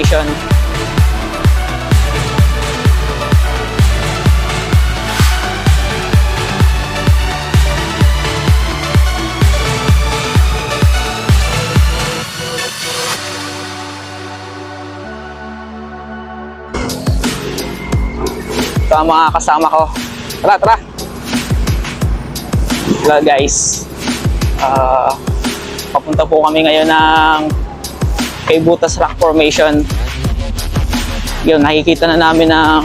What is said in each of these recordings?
Formation. Ito ang mga kasama ko. Tara, tara! Hello guys. Ah, papunta po kami ngayon ng kay Butas Rock Formation. Yun, nakikita na namin ng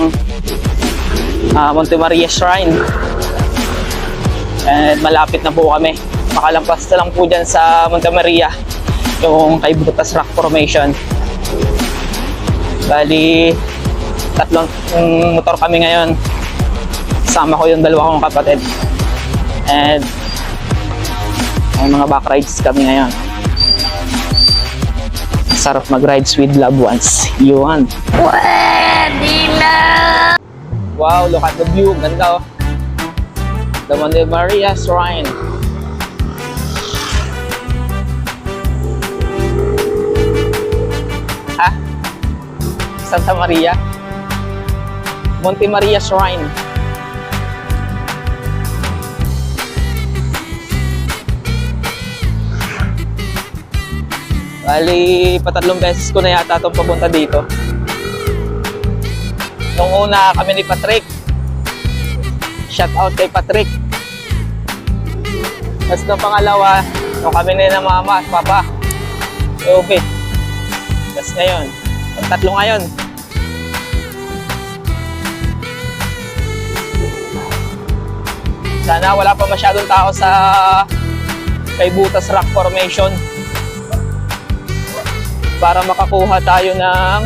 ah, Monte Maria Shrine. And malapit na po kami. Makalampas na lang po dyan sa Monte Maria yung kay Butas Rock Formation. Bali, tatlong mm, motor kami ngayon. Kasama ko yung dalawa kong kapatid. And may mga back rides kami ngayon. Sarap mag-rides with loved ones. Yun. Pwede na! Wow, look at the view. Ganda oh. The Monte Maria Shrine. Ha? Santa Maria? Monte Maria Shrine. Bali, patatlong beses ko na yata itong papunta dito. Nung una kami ni Patrick. Shout out kay Patrick. Tapos nung pangalawa, nung kami na mama at papa. Ubit. Tapos ngayon, ang tatlo ngayon. Sana wala pa masyadong tao sa kay Butas Rock Formation para makakuha tayo ng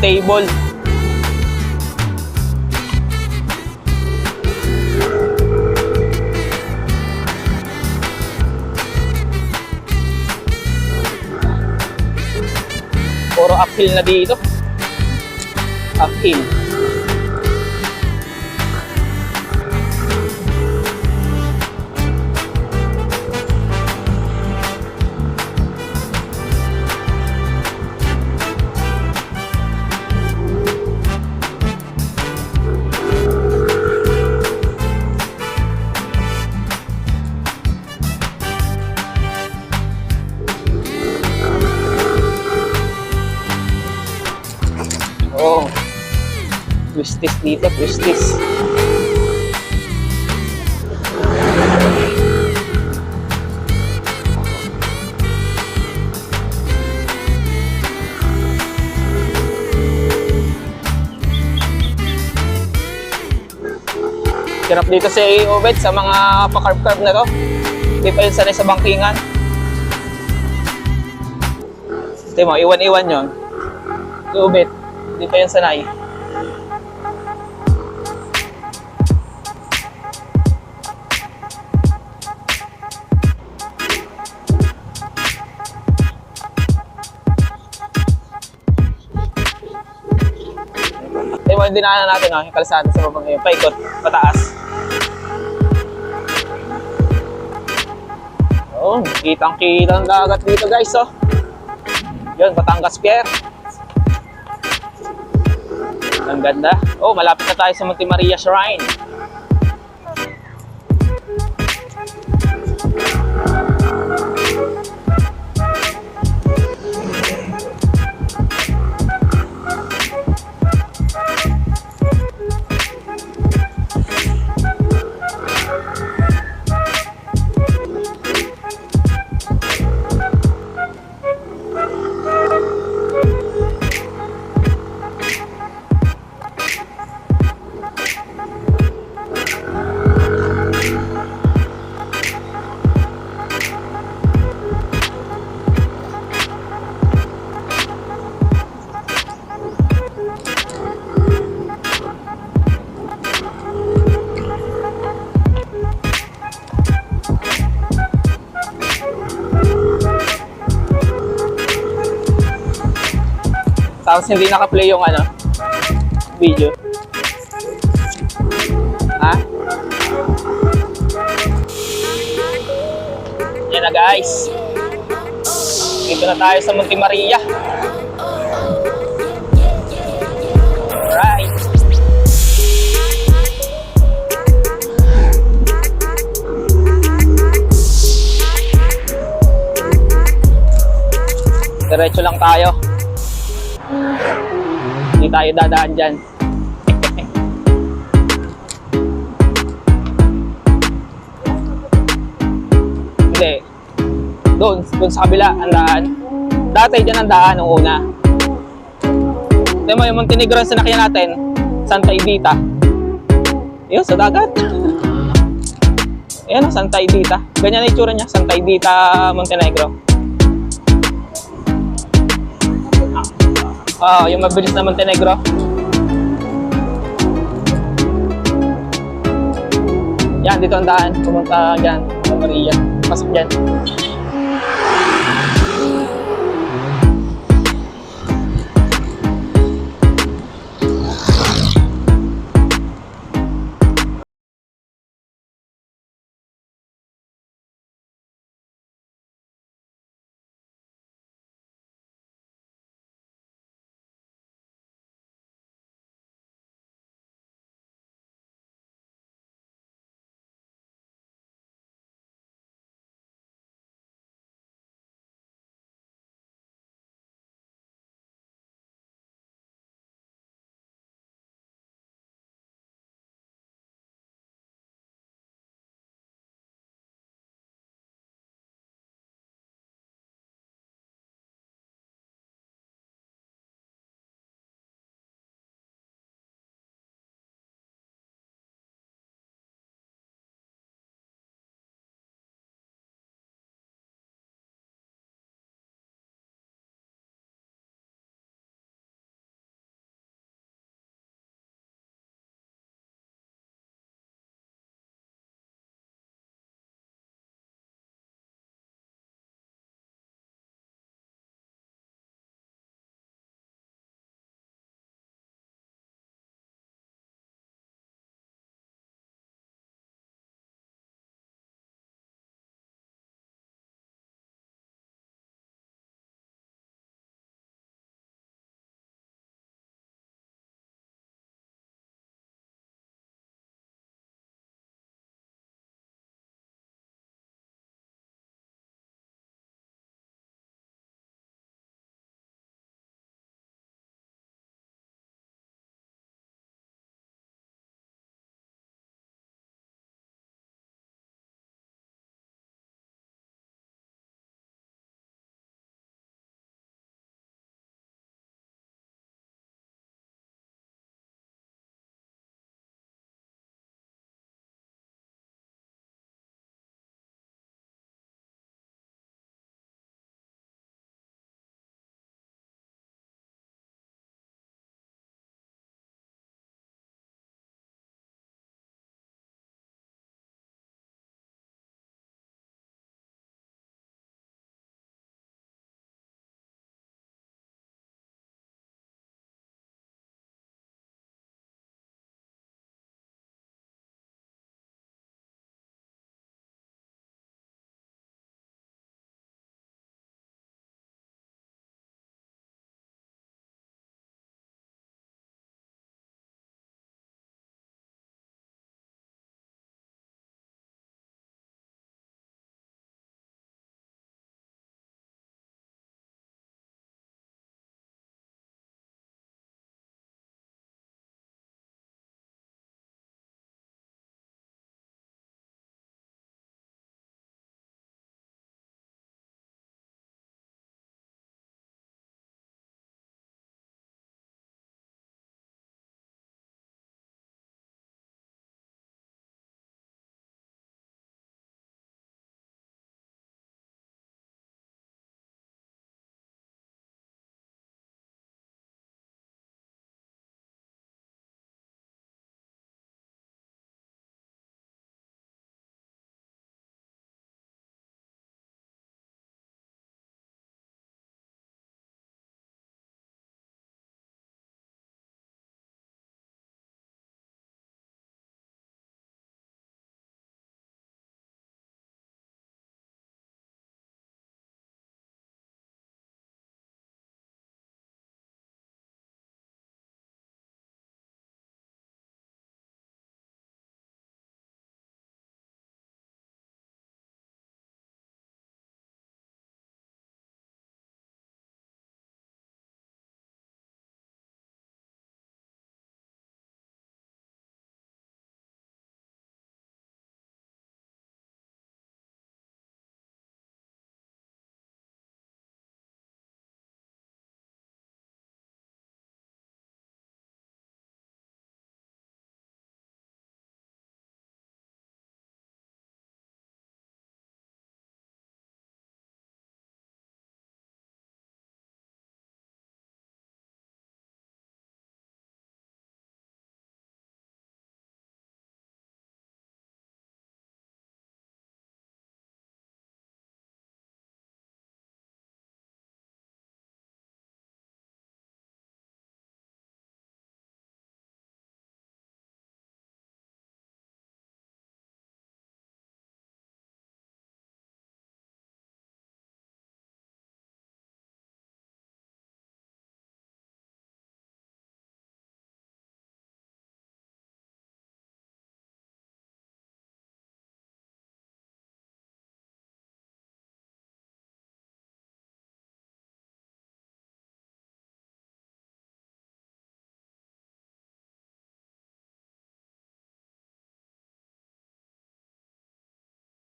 table. Puro uphill na dito. Uphill. Twistis dito, twistis. Hirap dito si Obed sa mga pakarb-carb na to. Hindi pa yun sanay sa bangkingan. Tingnan mo, iwan-iwan yun. Si Obed, hindi pa yan sanay. Dinaanan natin, oh, yung kalsada sa babang ngayon. Paikot, pataas. Oh, kitang-kita ang dagat dito guys, oh. Yun, Batangas Pier. Ang ganda. Oh, malapit na tayo sa Monte Maria Shrine. Tapos hindi naka-play yung ano, video. Ha? Yan na guys. Dito na tayo sa Monte Maria. Alright. Diretso lang tayo. Tayo dadaan dyan. Hindi. Doon, doon sa kabila, ang daan. Dati dyan ang daan nung una. Tignan mo yung Montenegro ang sinakyan natin, Santa Edita. Yun, sa dagat. Ayan, oh, Santa Edita. Ganyan na itsura niya, Santa Edita, Montenegro. Ah, yung mabilis na Montenegro. Yan, dito ang daan. Pumunta dyan. Maria. Pasok dyan.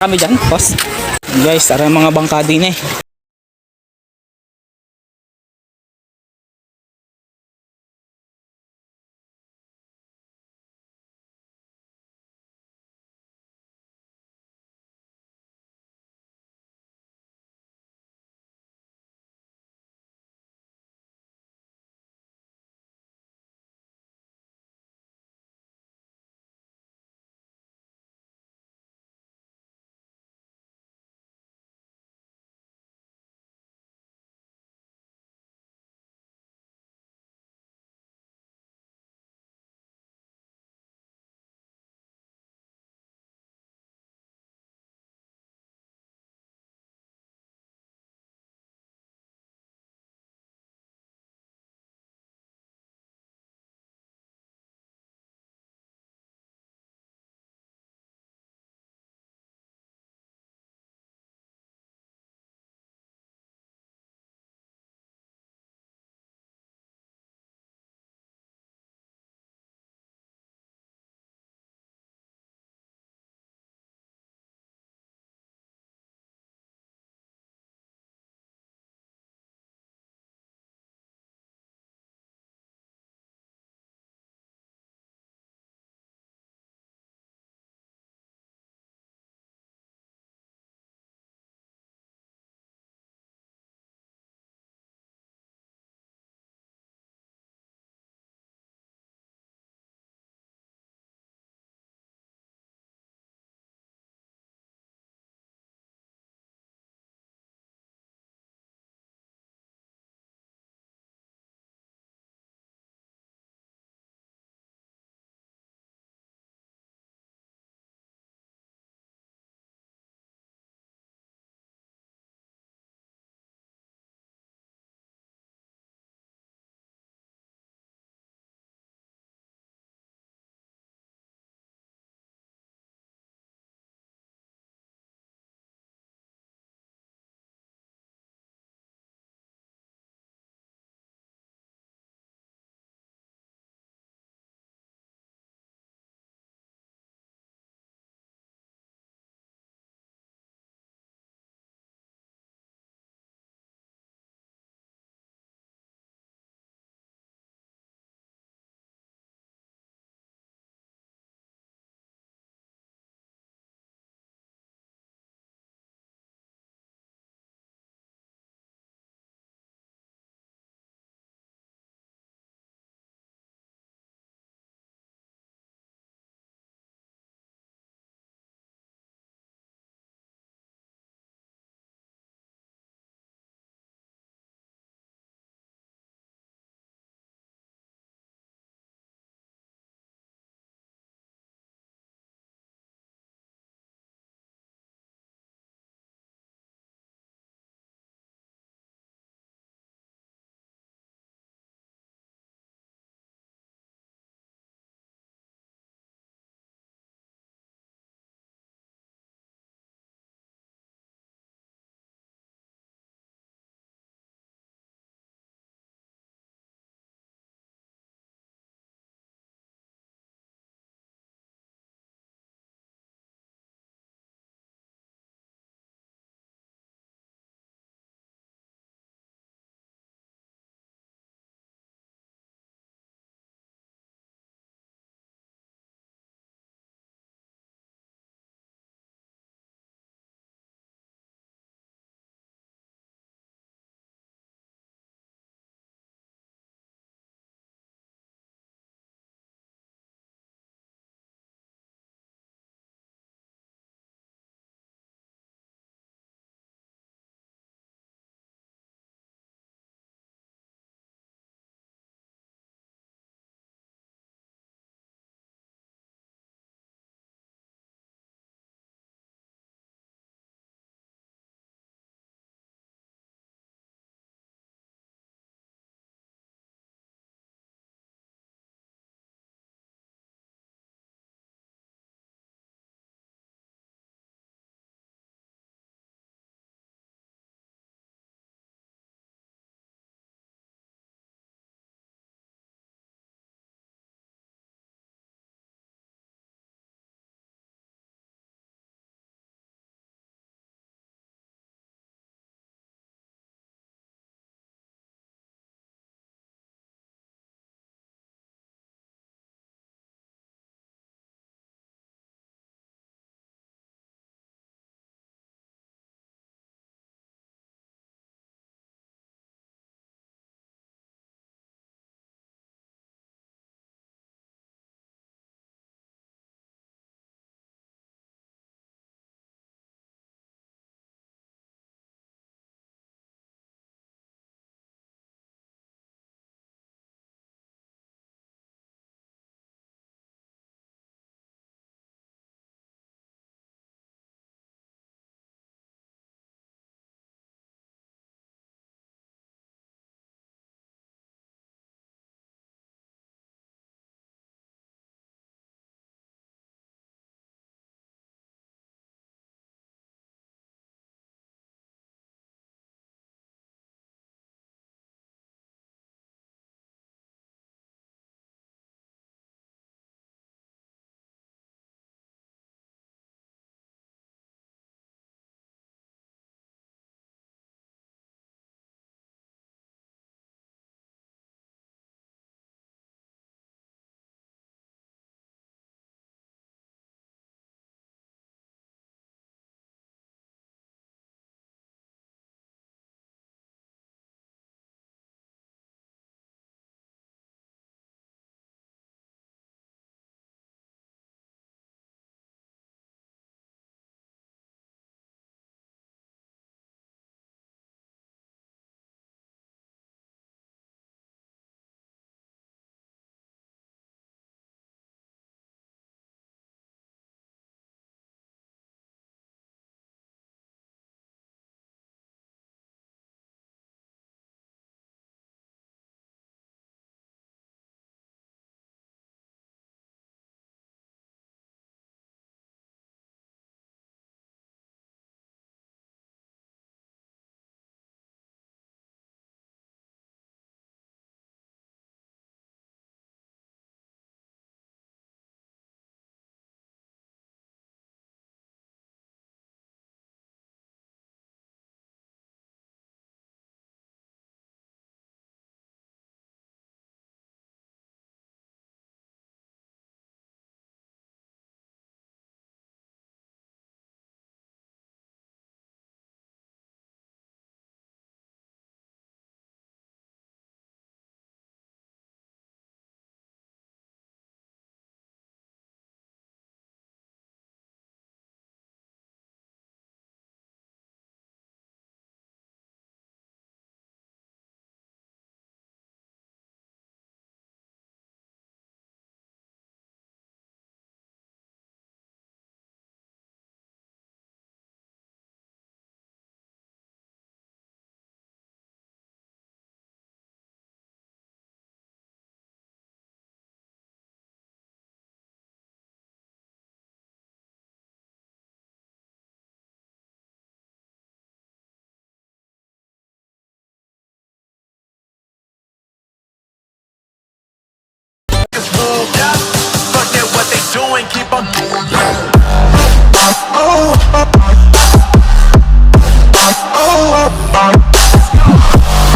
Kami dyan, boss. Guys, tara mga bangka din eh. Keep on